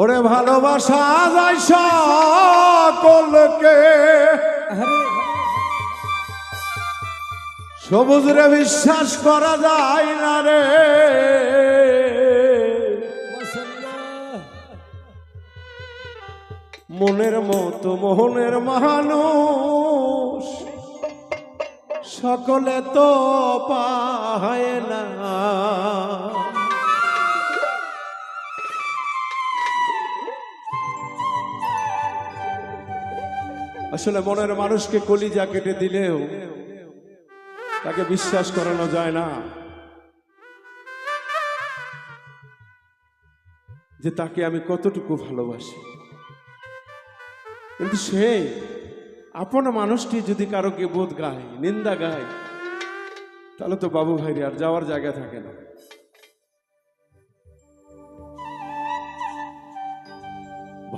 ওরে ভালোবাসা যায় সকলকে সবুজ রে বিশ্বাস করা যায় না রে। মনের মতো মোহনের মানুষ সকলে তো পায় না। আসলে মনের মানুষকে কলিজা কেটে দিলেও তাকে বিশ্বাস করানো যায় না। যে তাকে আমি কতটুকু ভালোবাসি। কিন্তু সে আপন মানুষটি যদি কারোকে বোধ গায়, নিন্দা গায়, তাহলে তো বাবু ভাইরে আর যাওয়ার জায়গা থাকে না।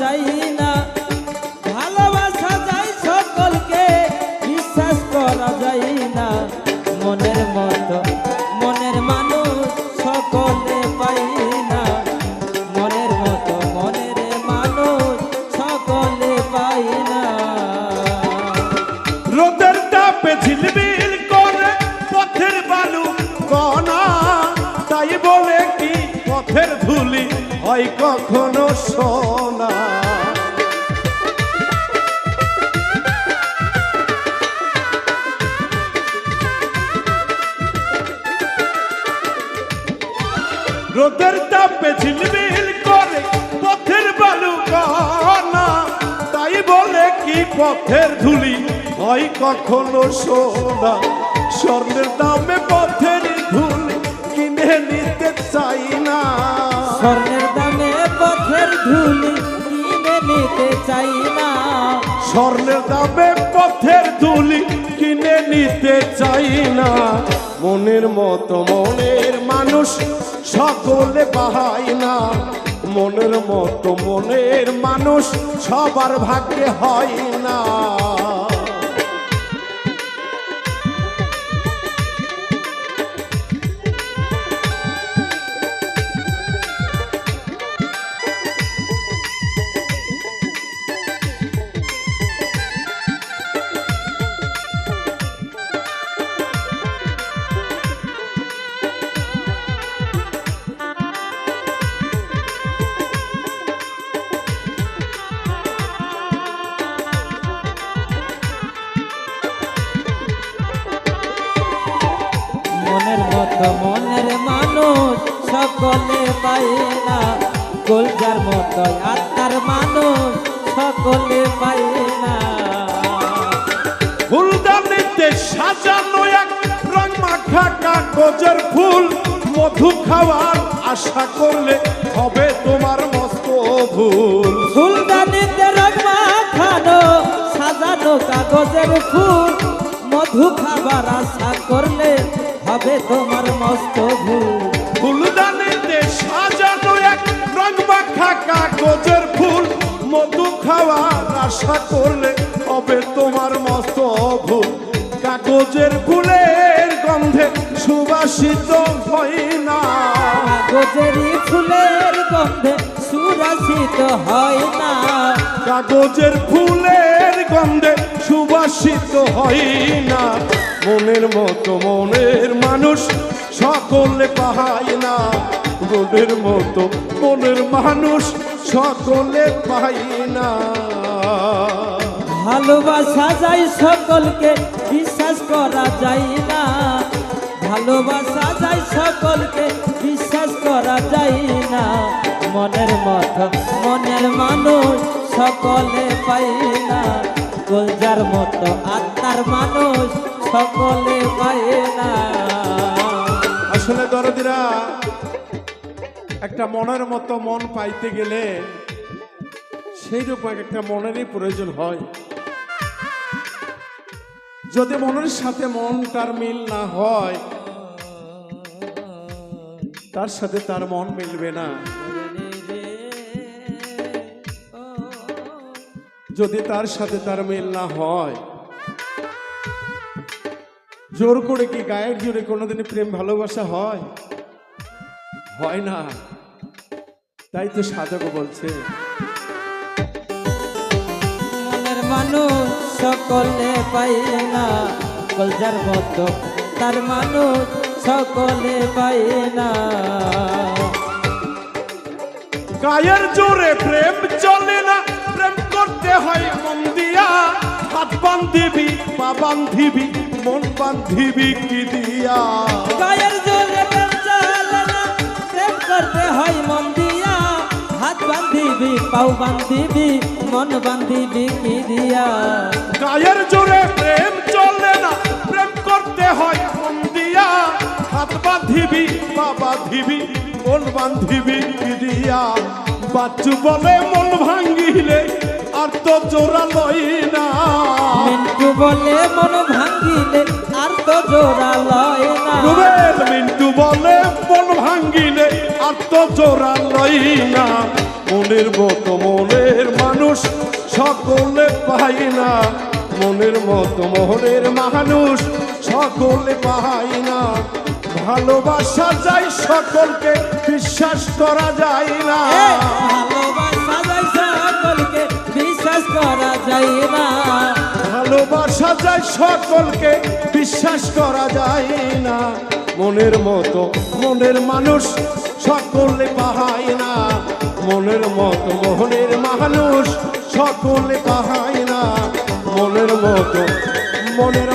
যায় না। হয় কখনো সোনা। রোদের তাপে ঝিলমিল করে পথের বালু কণা তাই বলে কি পথের ধুলি হয় কখনো সোনা? স্বর্ণের দামে পথের ধুলি কিনে নিতে চাই না। স্বর্ণের নিতে চাই না। কিনে নিতে চাই না। মনের মতো মনের মানুষ সকলে পাহাই না। মনের মতো মনের মানুষ সবার ভাগ্যে হয় না। মনের মতো মনের মানুষ সকলে পাই না। কলজার মতো আত্মার মানুষ সকলে পাই না। ফুলদানিতে সাজানো এক রং মাখা কাগজের ফুল। মধু খাওয়ার আশা করলে হবে তোমার মস্ত ভুল। ফুলদানিতে রঙমা খানো সাজানো কাগজের ফুল। মধু খাবার আশা করলে হবে তোমার মস্ত ভুল। ফুলদানিতে সাজানো এক রং মাখা কাগজের ফুল। মধু খাওয়ার আশা করলে হবে তোমার মস্ত ভুল। কাগজের ফুলের গন্ধে সুবাসিত হয় না। কাগজেরই ফুলের গন্ধে সুরাসিত হয় না। কাগজের ফুলের গন্ধে সুবাসিত হয় না। মনের মতো মনের মানুষ সকলে পাহায় না। মনের মতো মনের মানুষ সকলে পায় না। ভালোবাসা যায় সকলকে বিশ্বাস করা যায় না। ভালোবাসা যায় সকলকে, বিশ্বাস করা যায় না। মনের মত, মনের মানুষ সকলে পাই না। গোলজার মতো, আত্মার মানুষ সকলে পায় না। আসলে দরদিরা, একটা মনের মতো মন পাইতে গেলে সেই রকম একটা মনেরই প্রয়োজন হয়। যদি মনের সাথে মনটার মিল না হয় তার সাথে তার মন মিলবে না। যদি তার সাথে তার মিল না হয়, জোর করে কি গায়ের জোরে কোনোদিন প্রেম ভালোবাসা হয়? হয় না। তাই তো সাধক বলছে। মানুষ সকলে পাই না তার মানুষ সকলে পাই না গায়ের জোরে প্রেম চলে না প্রেম করতে হয় মন দিয়া। হাত বান্ধিবি পা বান্ধিবি মন বান্ধিবি কি দিয়া? গায়ের জোরে প্রেম চলে না প্রেম করতে হয় মন দিয়া। হাত বান্ধিবি পাও বান্ধিবি মন বান্ধিবি কি দিয়া? গায়ের জোরে প্রেম চলে না প্রেম করতে হয় হাত বাঁধিবি পা বাঁধিবি মন বাঁধিবি দিয়া বাচ্চু বলে মন ভাঙ্গিলে আর তো জোড়া লই না। মিন্টু বলে মন ভাঙ্গিলে আর তো জোড়া লয় না। রুবেল মিন্টু বলে মন ভাঙ্গিলে আর তো জোড়া লই না। মনের মতো মনের মানুষ সকলে পাই না। মনের মতো মনের মানুষ সকলে পাই না। ভালোবাসা যায় সকলকে বিশ্বাস করা যায় না। ভালোবাসা যায় সকলকে বিশ্বাস করা যায় না। ভালোবাসা যায় সকলকে বিশ্বাস করা যায় না। মনের মতো মনের মানুষ সকলে পাহায় না। মনের মতো মনের মানুষ সকলে পাহায় না। মনের মতো মনের